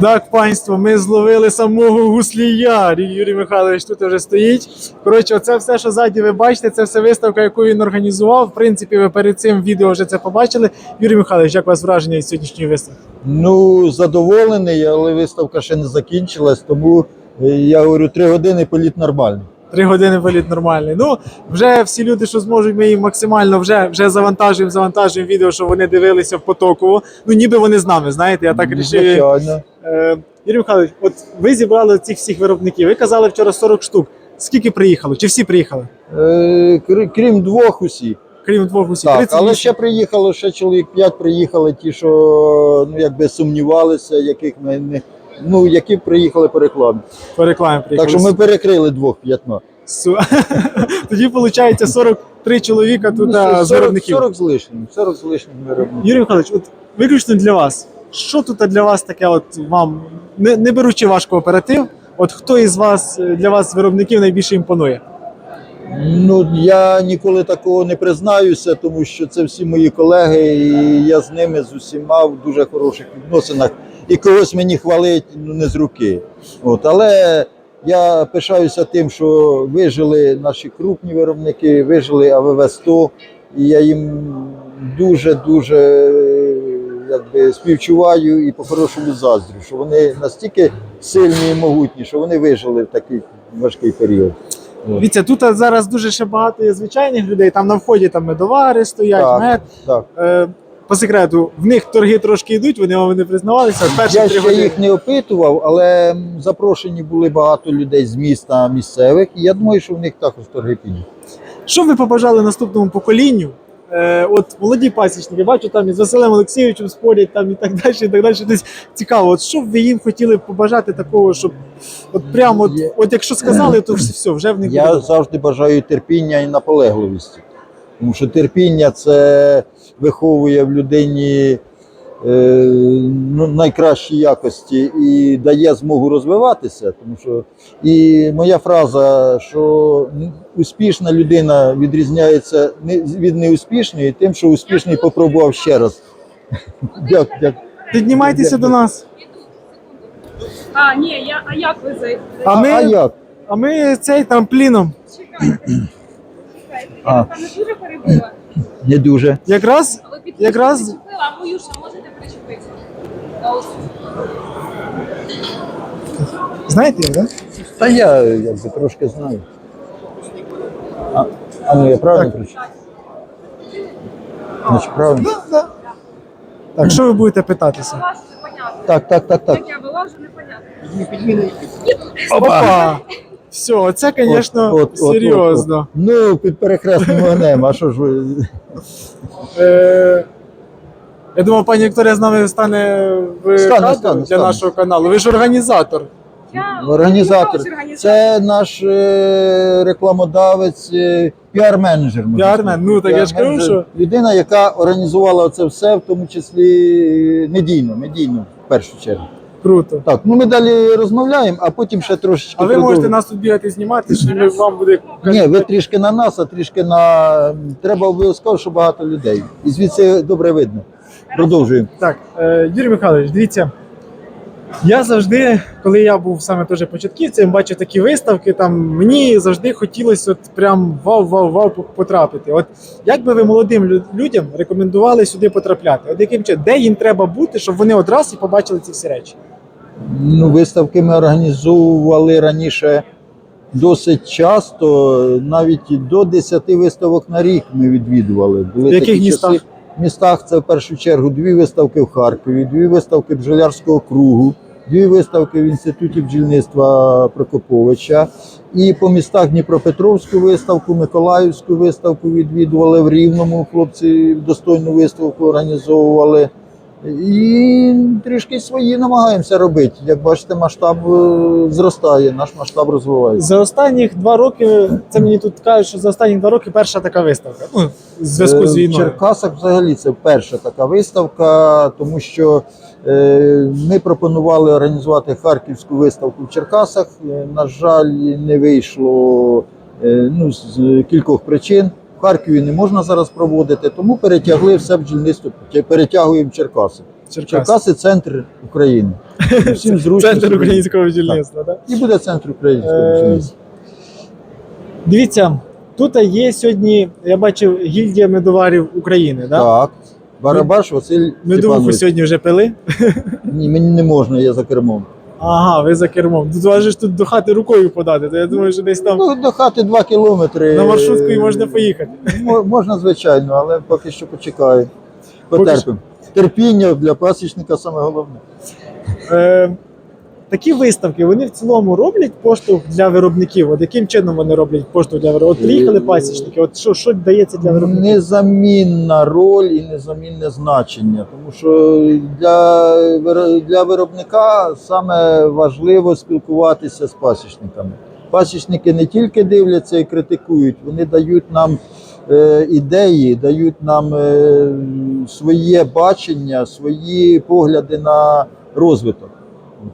Так, панство, ми зловили самого гуслія. Юрій Михайлович тут вже стоїть. Коротше, оце все, що ззаді ви бачите, це все виставка, яку він організував. В принципі, ви перед цим відео вже це побачили. Юрій Михайлович, як у вас враження від сьогоднішньої виставки? Ну, задоволений, але виставка ще не закінчилась, тому е, я говорю, три години політ нормальний. Три години політ нормальний. Ну, вже всі люди, що зможуть, ми їм максимально вже, вже завантажуємо, завантажуємо відео, що вони дивилися в потоково. Ну, ніби вони з нами, знаєте, я так рішив. Е, Юрій Михайлович, от ви зібрали цих всіх виробників. Ви казали вчора 40 штук. Скільки приїхало? Чи всі приїхали? Е, крім двох усіх. Крім двох усіх. Так, 38. але ще приїхало, ще чоловік п'ять приїхали, ті, що ну, якби сумнівалися, яких ми не. Ну, які приїхали по рекламі. по рекламі приїхали. Так що ми перекрили двох п'ятно. Су- Тоді виходить 43 чоловіка тут Ну, а, з 40, виробників. 40 з лишнім, 40 з лишнім виробників. Юрій Михайлович, от виключно для вас. Що тут для вас таке, от вам, не, не беручи ваш кооператив, от хто із вас е, для вас з виробників найбільше імпонує? Ну я ніколи такого не признаюся, тому що це всі мої колеги, і я з ними з усіма в дуже хороших відносинах. І когось мені хвалить ну, не з руки. От, але я пишаюся тим, що вижили наші крупні виробники, вижили АВВ 100 і я їм дуже дуже якби співчуваю і по-хорошому заздрю, що вони настільки сильні і могутні, що вони вижили в такий важкий період. Дивіться, тут зараз дуже ще багато є звичайних людей. Там на вході там медовари стоять, Так. мед. Так. Е, по секрету, в них торги трошки йдуть, вони вам не признавалися. Перші Я три ще години. їх не опитував, але м, запрошені були багато людей з міста місцевих, і я думаю, що в них також торги підуть. Що ви побажали наступному поколінню? Е, от молоді пасічники, бачу, там із Василем Олексійовичем спорять там і так далі, і так далі. Десь цікаво, от що б ви їм хотіли побажати такого, щоб от прямо, от, Є. от якщо сказали, то все, все вже в них Я буде. завжди бажаю терпіння і наполегливості. Тому що терпіння це виховує в людині е, ну, найкращі якості і дає змогу розвиватися. Тому що і моя фраза, що успішна людина відрізняється від неуспішної тим, що успішний попробував ще раз. Дякую. дякую. Піднімайтеся до нас. А, ні, я, а як ви зайдете? А ми- а як? А ми цей трампліном. Чекайте. Чекайте. А. Я напевно дуже перебила. Не дуже. Якраз Але Якраз- причепила, а мою ще можете ось знаєте, як, да? Та я якби трошки знаю. А, а ну я правильно прочитав? Значить, правильно? Да, да. Так, що ви будете питатися? непонятно. Так, так, так, так. Як я вилажу, непонятно. Опа! Все, це, звісно, От, от, от, серйозно. от, от. Ну, під перехресним вогнем, а що ж ви. Е, я думав, пані Вікторія з нами стане в Стане, кадрі стане, для стане. нашого каналу. Ви ж організатор. Я Організатор. я. Це наш е, рекламодавець, е, піар-менеджер. можна Піар-мен, сказати. ну, так я ж кажу, Піар-менеджер. що- Людина, яка організувала це все, в тому числі медійно, медійно, в першу чергу. Круто. Так, ну ми далі розмовляємо, а потім ще трошечки. А ви продовжимо. можете нас тут бігати знімати, що ми вам буде. Ні, ви трішки на нас, а трішки на. Треба обов'язково, щоб багато людей. І звідси добре видно. Продовжуємо. Так, е, Юрій Михайлович, дивіться. Я завжди, коли я був саме теж початківцем, бачив такі виставки, там мені завжди хотілося от прям вау-вау-вау потрапити. От як би ви молодим людям рекомендували сюди потрапляти? От яким чином, де їм треба бути, щоб вони одразу і побачили ці всі речі? Ну, виставки ми організовували раніше досить часто, навіть до 10 виставок на рік ми відвідували. Були В яких містах? часи. В містах це в першу чергу дві виставки в Харкові, дві виставки бджолярського кругу, дві виставки в інституті бджільництва Прокоповича. І по містах Дніпропетровську виставку, Миколаївську виставку відвідували в Рівному. Хлопці достойну виставку організовували. І трішки свої намагаємося робити. Як бачите, масштаб е, зростає, наш масштаб розвивається. За останніх два роки, це мені тут кажуть, що за останні два роки перша така виставка. Ну, в зв'язку з Е, В. Черкасах взагалі це перша така виставка, тому що е, ми пропонували організувати харківську виставку в Черкасах. Е, На жаль, не вийшло е, ну, з кількох причин. Харкові не можна зараз проводити, тому перетягли все в бджільництво, перетягуємо в Черкаси. Черкаси центр України. Всім зручно. Центр українського бджільництва, так? І буде центр українського Е, бджільництва. Дивіться, тут є сьогодні, я бачив, гільдія медоварів України, да? Так. Барабаш Василь Медовуху сьогодні вже пили. Ні, мені не можна, я за кермом. Ага, ви за кермом. Тут вас же ж тут до хати рукою подати, то я думаю, що десь там Ну, до хати 2 кілометри. на маршрутку і можна поїхати. Мо- Можна, звичайно, але поки що почекаю. Потерпимо. Терпіння для пасічника саме головне. Е, такі виставки, вони в цілому роблять поштовх для виробників. От яким чином вони роблять поштовх для виробників? От приїхали пасічники, от що, що дається для виробників? Незамінна роль і незамінне значення. Тому що для, для виробника саме важливо спілкуватися з пасічниками. Пасічники не тільки дивляться і критикують, вони дають нам е, ідеї, дають нам е, своє бачення, свої погляди на розвиток.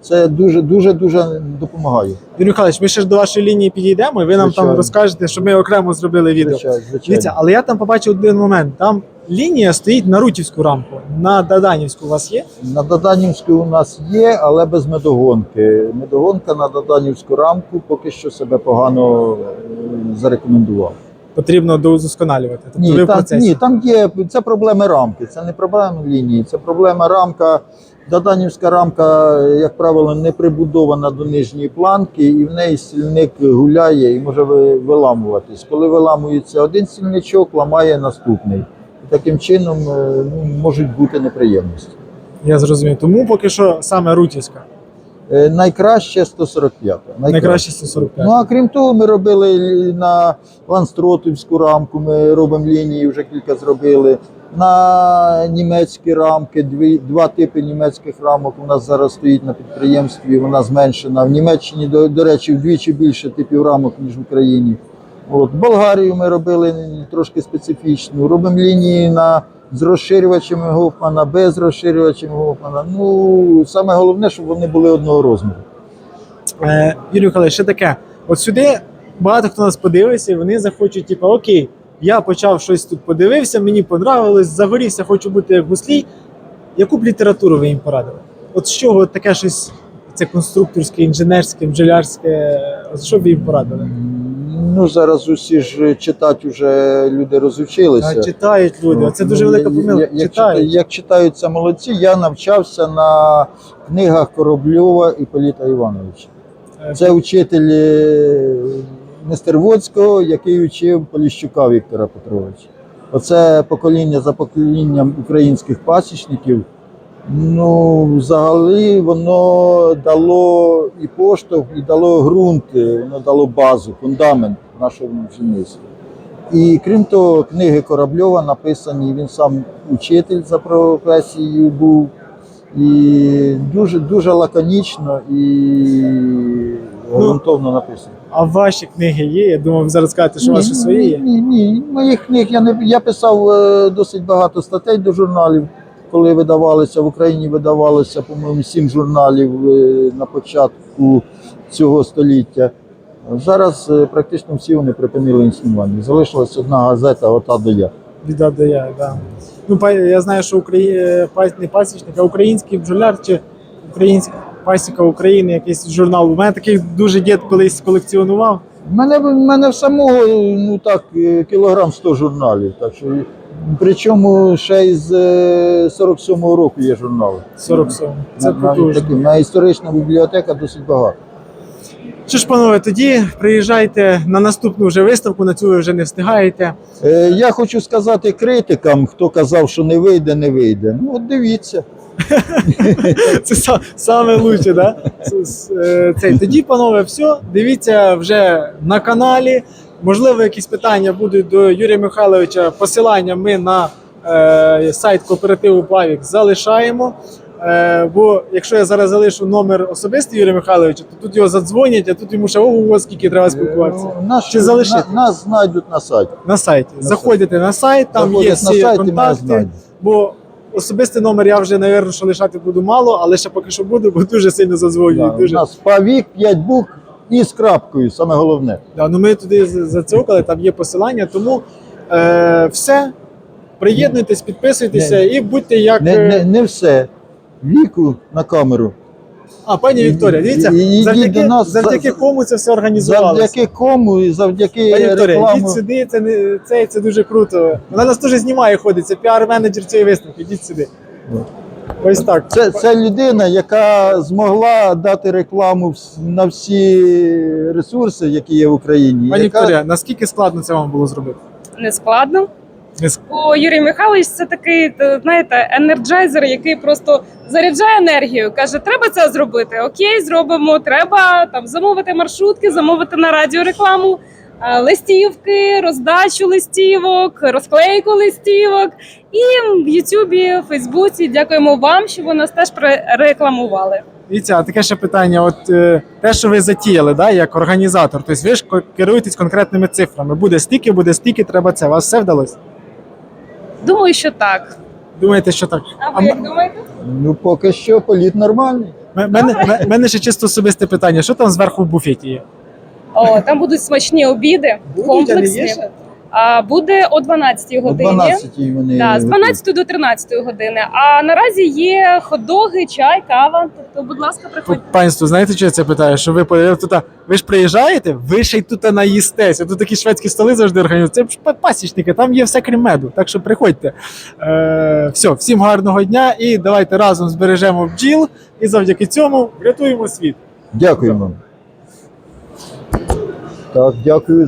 Це дуже дуже дуже допомагає. Юрій Михайлович, ми ще ж до вашої лінії підійдемо, і ви нам там розкажете, що ми окремо зробили відео. Звичайно, звичайно. Дивіться, але я там побачив один момент. Там лінія стоїть на Рутівську рамку, на Даданівську у вас є? На Доданівську у нас є, але без медогонки. Медогонка на Доданівську рамку поки що себе погано е, зарекомендував. Потрібно доудосконалювати. Тобто ви Ні, в там, процесі. ні, там є це проблеми рамки, це не проблема лінії, це проблема рамка. Доданівська рамка, як правило, не прибудована до нижньої планки, і в неї стільник гуляє і може виламуватись. Коли виламується один стільничок, ламає наступний. І таким чином е, ну, можуть бути неприємності. Я зрозумів. Тому поки що саме Рутівська. Е, Найкраще 145. Найкраще 145. Ну а крім того, ми робили на Ланстротівську рамку, ми робимо лінії, вже кілька зробили. На німецькі рамки, дві, два типи німецьких рамок у нас зараз стоїть на підприємстві, вона зменшена. В Німеччині, до, до речі, вдвічі більше типів рамок, ніж в Україні. От, Болгарію ми робили трошки специфічну. Робимо лінії на, з розширювачами Гофмана, без розширювачів Гофмана. Ну, саме головне, щоб вони були одного розміру. Е, Юрій Михайлович, ще таке. От сюди багато хто нас подивиться, і вони захочуть, типу, окей, я почав щось тут подивився, мені понравилось, загорівся, хочу бути як гуслій. Яку б літературу ви їм порадили? От з чого таке щось, це конструкторське, інженерське, бджолярське, що б ви їм порадили? Ну, зараз усі ж читати вже люди розучилися. А, читають люди, це дуже Ну, велика помилка. Як, читають. як читають це молодці, я навчався на книгах Коробльова і Політа Івановича. Е, Це учитель е, Нестервоцького, який учив Поліщука Віктора Петровича. Оце покоління за поколінням українських пасічників. Ну, взагалі, воно дало і поштовх, і дало ґрунт, воно дало базу, фундамент нашого бджільництва. І крім того, книги Корабльова написані, він сам учитель за професією був. І дуже дуже лаконічно і ґрунтовно написано. А ваші книги є? Я думав, ви зараз скажете, що ваші свої є. ні, ні. Моїх книг я не я писав е, досить багато статей до журналів, коли видавалися в Україні, видавалося, по-моєму, сім журналів е, на початку цього століття. Зараз е, практично всі вони припинили існування. Залишилась одна газета, ота до я. Біда де я, да. Ну, я знаю, що Украї... е, не пасічник, а український бджоляр чи українська пасіка України, якийсь журнал. У мене таких дуже дід колись колекціонував. У мене, в мене в самого ну так, е, кілограм 100 журналів. Так що, причому ще із е, 47-го року є журнали. 47. Це На- такі. Історична бібліотека досить багато. Що ж, панове, тоді приїжджайте на наступну вже виставку, на цю ви вже не встигаєте. Е, я хочу сказати критикам, хто казав, що не вийде, не вийде. Ну, от дивіться. Це са- саме лучше, да? Це- е. Тоді, панове, все. Дивіться вже на каналі. Можливо, якісь питання будуть до Юрія Михайловича. Посилання ми на е, сайт кооперативу Плавік залишаємо. Е, бо якщо я зараз залишу номер особистий Юрія Михайловича, то тут його задзвонять, а тут йому ще ого, скільки треба спілкуватися. Е, Нас, Чи залишити? на- нас знайдуть на сайті. На сайті. На Заходите на сайт, там є Заходять всі на сайт і мене контакти. Бо особистий номер я вже, напевно, що лишати буду мало, але ще поки що буду, бо дуже сильно Да, дуже... У нас павік, 5 букв і з крапкою, саме головне. Да, ну ми туди зацюкали, там є посилання, тому е, все. Приєднуйтесь, підписуйтеся Не- і будьте як. Не, е, не, не все. віку на камеру. А, пані Вікторія, дивіться, завдяки, до нас завдяки за- кому це все організувалося. Завдяки кому і завдяки Пані Вікторія, рекламу. йдіть сюди, це, не, це, це дуже круто. Вона нас теж знімає, ходить, це піар-менеджер цієї виставки. Йдіть сюди. Ось так. Це, це людина, яка змогла дати рекламу вс- на всі ресурси, які є в Україні. Пані яка... Вікторія, наскільки складно це вам було зробити? Не складно. Бо Юрій Михайлович це такий, е, знаєте, енерджайзер, який просто заряджає енергію. Каже, треба це зробити. Окей, зробимо. Треба там замовити маршрутки, замовити на радіо рекламу, е, листівки, роздачу листівок, розклейку листівок. І в Ютубі, Фейсбуці дякуємо вам, що ви нас теж рекламували. А таке ще питання: от е, те, що ви затіяли, да, як організатор, тобто ви ж керуєтесь конкретними цифрами. Буде стільки, буде стільки, треба це. Вас все вдалося? Думаю, що так. Думаєте, що так? А А ви як думаєте? Ну, поки що політ нормальний. М- мене, м- мене ще чисто особисте питання: що там зверху в буфеті є? О, там будуть смачні обіди, комплексні. А буде о 12 О годині. 12-й вони. Да, з 12 до 13 години. А наразі є хот-доги, чай, кава. Тобто, будь ласка, приходьте. Панство, знаєте, що я це питаю? Що ви тут, ви ж приїжджаєте, ви ще й тут наїстеся. Тут такі шведські столи завжди організують. Це ж пасічники, там є все крім меду. Так що приходьте. Е, все, всім гарного дня і давайте разом збережемо бджіл і завдяки цьому врятуємо світ. Дякую вам. Так, дякую.